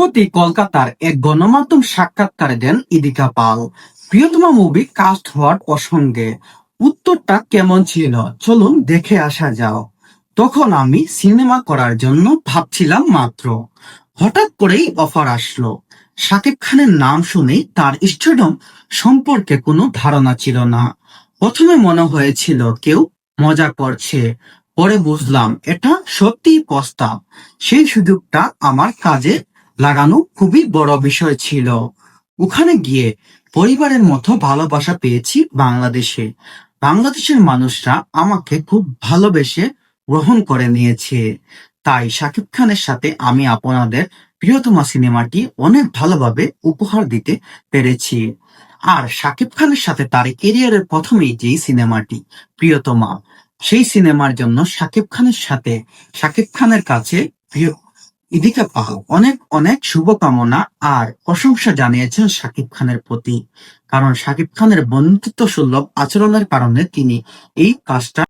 সম্প্রতি কলকাতার এক গণমাধ্যম সাক্ষাৎকারে দেন ইদিকা পাল। প্রিয়তমা মুভি কাস্ট হওয়ার প্রসঙ্গে উত্তরটা কেমন ছিল? চলুন দেখে আসা যাও তখন আমি সিনেমা করার জন্য ভাবছিলাম মাত্র। হঠাৎ করেই অফার আসলো। শাকিব খানের নাম শুনেই তার স্টেডিয়াম সম্পর্কে কোনো ধারণা ছিল না। প্রথমে মনে হয়েছিল কেউ মজা করছে। পরে বুঝলাম এটা সত্যিই প্রস্তাব। সেই সুযোগটা আমার কাজে লাগানো খুবই বড় বিষয় ছিল। ওখানে গিয়ে পরিবারের মতো ভালোবাসা পেয়েছি বাংলাদেশে। বাংলাদেশের মানুষরা আমাকে খুব ভালোবেসে গ্রহণ করে নিয়েছে। তাই শাকিব খানের সাথে আমি আপনাদের প্রিয়তমা সিনেমাটি অনেক ভালোভাবে উপহার দিতে পেরেছি। আর শাকিব খানের সাথে তার কেরিয়ারের প্রথমেই যেই সিনেমাটি, প্রিয়তমা, সেই সিনেমার জন্য শাকিব খানের সাথে, শাকিব খানের কাছে প্রিয় ইদিকা পাল অনেক অনেক শুভকামনা আর প্রশংসা জানিয়েছেন শাকিব খানের প্রতি। কারণ শাকিব খানের বন্ধুত্ব সুলভ আচরণের কারণে তিনি এই কাজটা